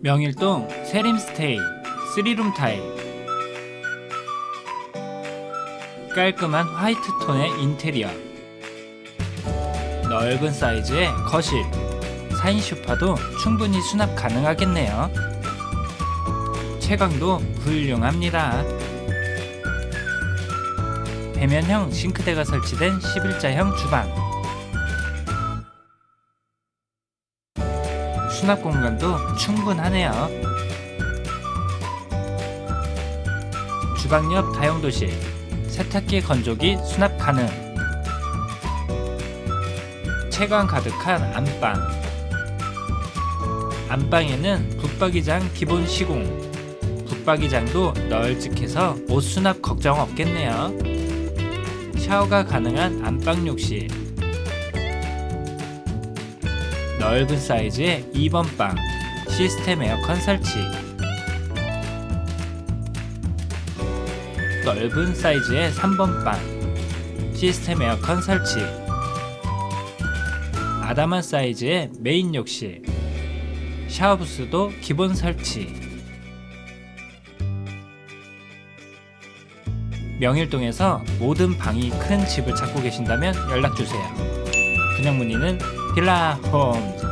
명일동 세림스테이 3룸 타입 깔끔한 화이트 톤의 인테리어. 넓은 사이즈의 거실. 4인 쇼파도 충분히 수납 가능하겠네요. 채광도 훌륭합니다. 배면형 싱크대가 설치된 11자형 주방 수납 공간도 충분하네요. 주방 옆 다용도실, 세탁기 건조기 수납 가능. 채광 가득한 안방. 안방에는 붙박이장 기본 시공. 붙박이장도 널찍해서 옷 수납 걱정 없겠네요. 샤워가 가능한 안방 욕실. 넓은 사이즈의 2번 방 시스템 에어컨 설치. 넓은 사이즈의 3번 방 시스템 에어컨 설치. 아담한 사이즈의 메인 욕실. 샤워부스도 기본 설치. 명일동에서 모든 방이 큰 집을 찾고 계신다면 연락주세요. 분양 문의는 Kila Holmes.